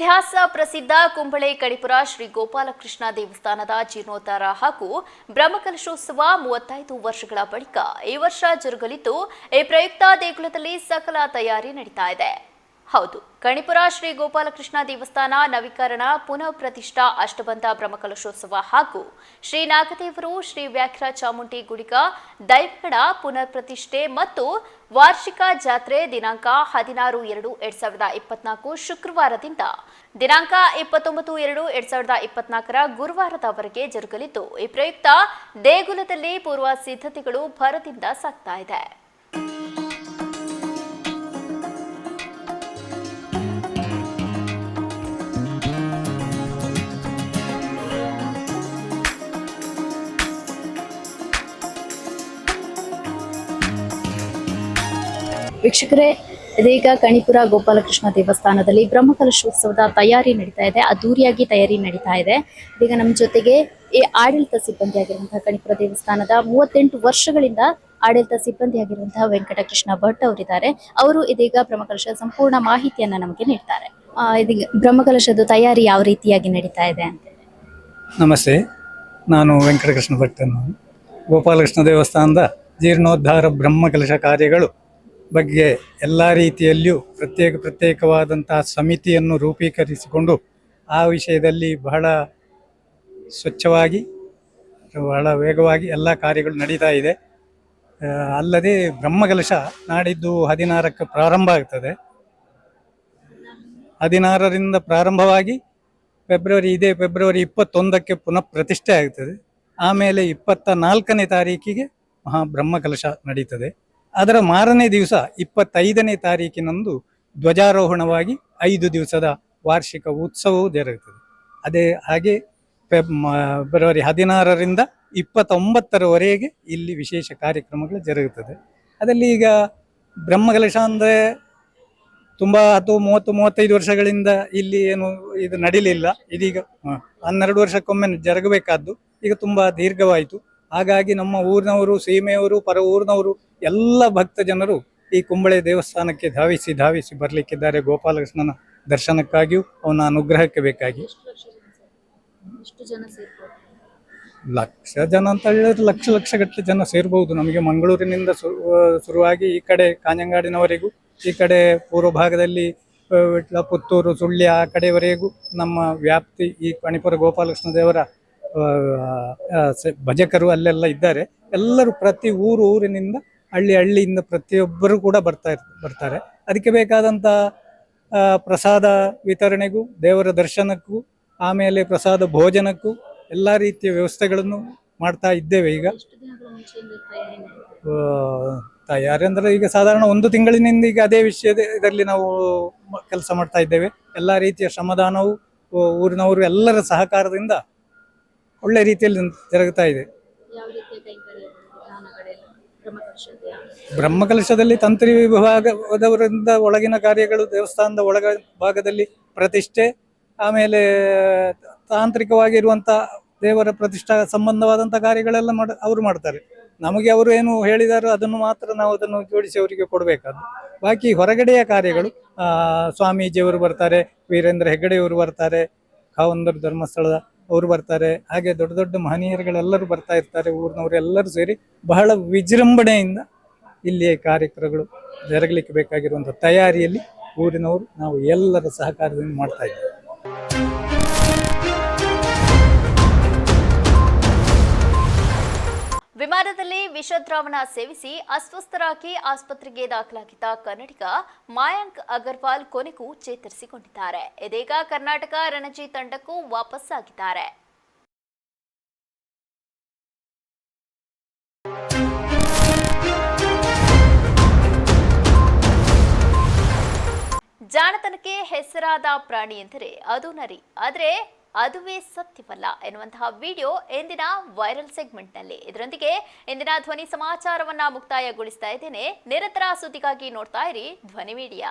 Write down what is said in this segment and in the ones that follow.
ಇತಿಹಾಸ ಪ್ರಸಿದ್ಧ ಕುಂಬಳೆ ಕಣಿಪುರ ಶ್ರೀ ಗೋಪಾಲಕೃಷ್ಣ ದೇವಸ್ಥಾನದ ಜೀರ್ಣೋದ್ಧಾರ ಹಾಗೂ ಬ್ರಹ್ಮಕಲಶೋತ್ಸವ ಮೂವತ್ತೈದು ವರ್ಷಗಳ ಬಳಿಕ ಈ ವರ್ಷ ಜರುಗಲಿದ್ದು, ಈ ಪ್ರಯುಕ್ತ ದೇಗುಲದಲ್ಲಿ ಸಕಲ ತಯಾರಿ ನಡೀತಾ ಇದೆ. ಹೌದು. ಕಣಿಪುರ ಶ್ರೀ ಗೋಪಾಲಕೃಷ್ಣ ದೇವಸ್ಥಾನ ನವೀಕರಣ ಪುನಃ ಪ್ರತಿಷ್ಠಾ ಅಷ್ಟಬಂಧ ಬ್ರಹ್ಮಕಲಶೋತ್ಸವ ಹಾಗೂ ಶ್ರೀ ನಾಗದೇವರು ಶ್ರೀ ವ್ಯಾಘ್ರ ಚಾಮುಂಡಿ ಗುಡಿಗ ದೈವಗಣ ಪುನರ್ ಪ್ರತಿಷ್ಠೆ ಮತ್ತು ವಾರ್ಷಿಕ ಜಾತ್ರೆ ದಿನಾಂಕ ಹದಿನಾರು ಎರಡು ಎರಡ್ ಸಾವಿರದ ಇಪ್ಪತ್ನಾಲ್ಕು ಶುಕ್ರವಾರದಿಂದ ದಿನಾಂಕ ಇಪ್ಪತ್ತೊಂಬತ್ತು ಎರಡು ಎರಡ್ ಸಾವಿರದ ಇಪ್ಪತ್ನಾಲ್ಕರ ಗುರುವಾರದವರೆಗೆ ಜರುಗಲಿದ್ದು, ಈ ಪ್ರಯುಕ್ತ ದೇಗುಲದಲ್ಲಿ ಪೂರ್ವ ಸಿದ್ಧತೆಗಳು ಭರದಿಂದ ಸಾಗ್ತಾ ಇದೆ. ವೀಕ್ಷಕರೇ, ಇದೀಗ ಕಣಿಪುರ ಗೋಪಾಲಕೃಷ್ಣ ದೇವಸ್ಥಾನದಲ್ಲಿ ಬ್ರಹ್ಮಕಲಶೋತ್ಸವದ ತಯಾರಿ ನಡೀತಾ ಇದೆ, ಅದ್ದೂರಿಯಾಗಿ ತಯಾರಿ ನಡೀತಾ ಇದೆ. ಇದೀಗ ನಮ್ಮ ಜೊತೆಗೆ ಈ ಆಡಳಿತ ಸಿಬ್ಬಂದಿ ಆಗಿರುವಂತಹ ಕಣಿಪುರ ದೇವಸ್ಥಾನದ ಮೂವತ್ತೆಂಟು ವರ್ಷಗಳಿಂದ ಆಡಳಿತ ಸಿಬ್ಬಂದಿ ಆಗಿರುವಂತಹ ವೆಂಕಟಕೃಷ್ಣ ಭಟ್ ಅವರಿದ್ದಾರೆ. ಅವರು ಇದೀಗ ಬ್ರಹ್ಮಕಲಶ ಸಂಪೂರ್ಣ ಮಾಹಿತಿಯನ್ನ ನಮಗೆ ನೀಡ್ತಾರೆ. ಇದೀಗ ಬ್ರಹ್ಮಕಲಶದ ತಯಾರಿ ಯಾವ ರೀತಿಯಾಗಿ ನಡೀತಾ ಇದೆ ಅಂತ. ನಮಸ್ತೆ, ನಾನು ವೆಂಕಟಕೃಷ್ಣ ಭಟ್ ಗೋಪಾಲಕೃಷ್ಣ ದೇವಸ್ಥಾನದ ಜೀರ್ಣೋದ್ಧಾರ ಬ್ರಹ್ಮಕಲಶ ಕಾರ್ಯಗಳು ಬಗ್ಗೆ ಎಲ್ಲ ರೀತಿಯಲ್ಲಿಯೂ ಪ್ರತ್ಯೇಕ ಪ್ರತ್ಯೇಕವಾದಂತಹ ಸಮಿತಿಯನ್ನು ರೂಪೀಕರಿಸಿಕೊಂಡು ಆ ವಿಷಯದಲ್ಲಿ ಬಹಳ ಸ್ವಚ್ಛವಾಗಿ, ಬಹಳ ವೇಗವಾಗಿ ಎಲ್ಲ ಕಾರ್ಯಗಳು ನಡೀತಾ ಇದೆ. ಅಲ್ಲದೆ ಬ್ರಹ್ಮಕಲಶ ನಾಡಿದ್ದು ಹದಿನಾರಕ್ಕೆ ಪ್ರಾರಂಭ ಆಗ್ತದೆ. ಹದಿನಾರರಿಂದ ಪ್ರಾರಂಭವಾಗಿ ಫೆಬ್ರವರಿ, ಇದೇ ಫೆಬ್ರವರಿ ಇಪ್ಪತ್ತೊಂದಕ್ಕೆ ಪುನಃ ಪ್ರತಿಷ್ಠೆ ಆಗ್ತದೆ. ಆಮೇಲೆ ಇಪ್ಪತ್ತ ನಾಲ್ಕನೇ ತಾರೀಕಿಗೆ ಮಹಾ ಬ್ರಹ್ಮಕಲಶ ನಡೀತದೆ. ಅದರ ಮಾರನೇ ದಿವಸ ಇಪ್ಪತ್ತೈದನೇ ತಾರೀಕಿನಂದು ಧ್ವಜಾರೋಹಣವಾಗಿ ಐದು ದಿವಸದ ವಾರ್ಷಿಕ ಉತ್ಸವವು ಜರುಗುತ್ತದೆ. ಅದೇ ಹಾಗೆ ಫೆಬ್ರವರಿ ಹದಿನಾರರಿಂದ ಇಪ್ಪತ್ತೊಂಬತ್ತರವರೆಗೆ ಇಲ್ಲಿ ವಿಶೇಷ ಕಾರ್ಯಕ್ರಮಗಳು ಜರುಗುತ್ತದೆ. ಅದರಲ್ಲಿ ಈಗ ಬ್ರಹ್ಮಕಲಶ ಅಂದರೆ ತುಂಬ ಹತ್ತು ಮೂವತ್ತು ಮೂವತ್ತೈದು ವರ್ಷಗಳಿಂದ ಇಲ್ಲಿ ಏನು ಇದು ನಡೀಲಿಲ್ಲ. ಇದೀಗ ಹನ್ನೆರಡು ವರ್ಷಕ್ಕೊಮ್ಮೆ ಜರುಗಬೇಕಾದ್ದು ಈಗ ತುಂಬ ದೀರ್ಘವಾಯಿತು. ಹಾಗಾಗಿ ನಮ್ಮ ಊರಿನವರು ಸೀಮೆಯವರು ಪರ ಊರಿನವರು ಎಲ್ಲ ಭಕ್ತ ಜನರು ಈ ಕುಂಬಳೆ ದೇವಸ್ಥಾನಕ್ಕೆ ಧಾವಿಸಿ ಧಾವಿಸಿ ಬರಲಿಕ್ಕಿದ್ದಾರೆ. ಗೋಪಾಲಕೃಷ್ಣನ ದರ್ಶನಕ್ಕಾಗಿಯೂ ಅವನ ಅನುಗ್ರಹಕ್ಕೆ ಬೇಕಾಗಿ. ಲಕ್ಷ ಜನ ಅಂತ ಹೇಳಿದ್ರೆ ಲಕ್ಷ ಲಕ್ಷ ಗಟ್ಟಲೆ ಜನ ಸೇರ್ಬಹುದು ನಮಗೆ ಮಂಗಳೂರಿನಿಂದ ಶುರುವಾಗಿ ಈ ಕಡೆ ಕಾಂಜಂಗಾಡಿನವರೆಗೂ ಈ ಕಡೆ ಪೂರ್ವ ಭಾಗದಲ್ಲಿ ಪುತ್ತೂರು ಸುಳ್ಯ ಆ ಕಡೆವರೆಗೂ ನಮ್ಮ ವ್ಯಾಪ್ತಿ ಈ ಪಣಿಪುರ ಗೋಪಾಲಕೃಷ್ಣ ದೇವರ ಭಜಕರು ಅಲ್ಲೆಲ್ಲ ಇದ್ದಾರೆ. ಎಲ್ಲರೂ ಪ್ರತಿ ಊರು ಊರಿನಿಂದ ಹಳ್ಳಿ ಹಳ್ಳಿಯಿಂದ ಪ್ರತಿಯೊಬ್ಬರು ಕೂಡ ಬರ್ತಾ ಬರ್ತಾರೆ. ಅದಕ್ಕೆ ಬೇಕಾದಂಥ ಪ್ರಸಾದ ವಿತರಣೆಗೂ ದೇವರ ದರ್ಶನಕ್ಕೂ ಆಮೇಲೆ ಪ್ರಸಾದ ಭೋಜನಕ್ಕೂ ಎಲ್ಲ ರೀತಿಯ ವ್ಯವಸ್ಥೆಗಳನ್ನು ಮಾಡ್ತಾ ಇದ್ದೇವೆ ಈಗ. ತಯಾರಿ ಅಂದರೆ ಈಗ ಸಾಧಾರಣ ಒಂದು ತಿಂಗಳಿನಿಂದ ಈಗ ಅದೇ ವಿಷಯದ ಇದರಲ್ಲಿ ನಾವು ಕೆಲಸ ಮಾಡ್ತಾ ಇದ್ದೇವೆ. ಎಲ್ಲ ರೀತಿಯ ಶ್ರಮದಾನವು ಊರಿನವರು ಎಲ್ಲರ ಸಹಕಾರದಿಂದ ಒಳ್ಳೆ ರೀತಿಯಲ್ಲಿ ಜರುಗುತ್ತಾ ಇದೆ. ಬ್ರಹ್ಮಕಲಶದಲ್ಲಿ ತಂತ್ರಿ ವಿಭಾಗದವರಿಂದ ಒಳಗಿನ ಕಾರ್ಯಗಳು ದೇವಸ್ಥಾನದ ಒಳಗ ಭಾಗದಲ್ಲಿ ಪ್ರತಿಷ್ಠೆ ಆಮೇಲೆ ತಾಂತ್ರಿಕವಾಗಿರುವಂಥ ದೇವರ ಪ್ರತಿಷ್ಠಾ ಸಂಬಂಧವಾದಂಥ ಕಾರ್ಯಗಳೆಲ್ಲ ಮಾಡ ಅವರು ಮಾಡ್ತಾರೆ. ನಮಗೆ ಅವರು ಏನು ಹೇಳಿದಾರೋ ಅದನ್ನು ಮಾತ್ರ ನಾವು ಅದನ್ನು ಜೋಡಿಸಿ ಅವರಿಗೆ ಕೊಡಬೇಕಾದ್ದು. ಬಾಕಿ ಹೊರಗಡೆಯ ಕಾರ್ಯಗಳು ಸ್ವಾಮೀಜಿಯವರು ಬರ್ತಾರೆ ವೀರೇಂದ್ರ ಹೆಗ್ಗಡೆಯವರು ಬರ್ತಾರೆ ಕಾವಂದರು ಧರ್ಮಸ್ಥಳದ ಅವರು ಬರ್ತಾರೆ, ಹಾಗೆ ದೊಡ್ಡ ದೊಡ್ಡ ಮಹನೀಯರುಗಳೆಲ್ಲರೂ ಬರ್ತಾ ಇರ್ತಾರೆ ಊರಿನವರು ಎಲ್ಲರೂ ಸೇರಿ. ಬಹಳ ವಿಜೃಂಭಣೆಯಿಂದ ಇಲ್ಲಿಯ ಕಾರ್ಯಕ್ರಮಗಳು ಜರಗಲಿಕ್ಕೆ ಬೇಕಾಗಿರುವಂಥ ತಯಾರಿಯಲ್ಲಿ ಊರಿನವರು ನಾವು ಎಲ್ಲರ ಸಹಕಾರದಿಂದ ಮಾಡ್ತಾ ಇದ್ದೇವೆ. ವಿಮಾನದಲ್ಲಿ ವಿಷದ್ರಾವಣ ಸೇವಿಸಿ ಅಸ್ವಸ್ಥರಾಗಿ ಆಸ್ಪತ್ರೆಗೆ ದಾಖಲಾಗಿದ್ದ ಕನ್ನಡಿಗ ಮಾಯಾಂಕ್ ಅಗರ್ವಾಲ್ ಕೊನೆಗೂ ಚೇತರಿಸಿಕೊಂಡಿದ್ದಾರೆ. ಇದೀಗ ಕರ್ನಾಟಕ ರಣಜಿ ತಂಡಕ್ಕೂ ವಾಪಸ್ಸಾಗಿದ್ದಾರೆ. ಜಾಣತನಕ್ಕೆ ಹೆಸರಾದ ಪ್ರಾಣಿ ಎಂದರೆ ಅದು ನರಿ. ಆದರೆ ಅದುವೇ ಸತ್ಯವಲ್ಲ ಎನ್ನುವಂತಹ ವಿಡಿಯೋ ಇಂದಿನ ವೈರಲ್ ಸೆಗ್ಮೆಂಟ್ನಲ್ಲಿ ಇದರೊಂದಿಗೆ ಇಂದಿನ ಧ್ವನಿ ಸಮಾಚಾರವನ್ನ ಮುಕ್ತಾಯಗೊಳಿಸ್ತಾ ಇದ್ದೇನೆ. ನಿರಂತರ ಸುದ್ದಿಗಾಗಿ ನೋಡ್ತಾ ಇರಿ ಧ್ವನಿ ಮೀಡಿಯಾ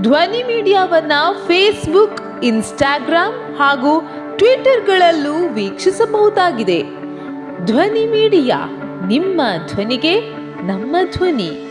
ಧ್ವನಿ ಮೀಡಿಯಾವನ್ನ ಫೇಸ್ಬುಕ್ ಇನ್ಸ್ಟಾಗ್ರಾಮ್ ಹಾಗೂ ಟ್ವಿಟರ್ಗಳಲ್ಲೂ ವೀಕ್ಷಿಸಬಹುದಾಗಿದೆ. ಧ್ವನಿ ಮೀಡಿಯಾ ನಿಮ್ಮ ಧ್ವನಿಗೆ ನಮ್ಮ ಧ್ವನಿ.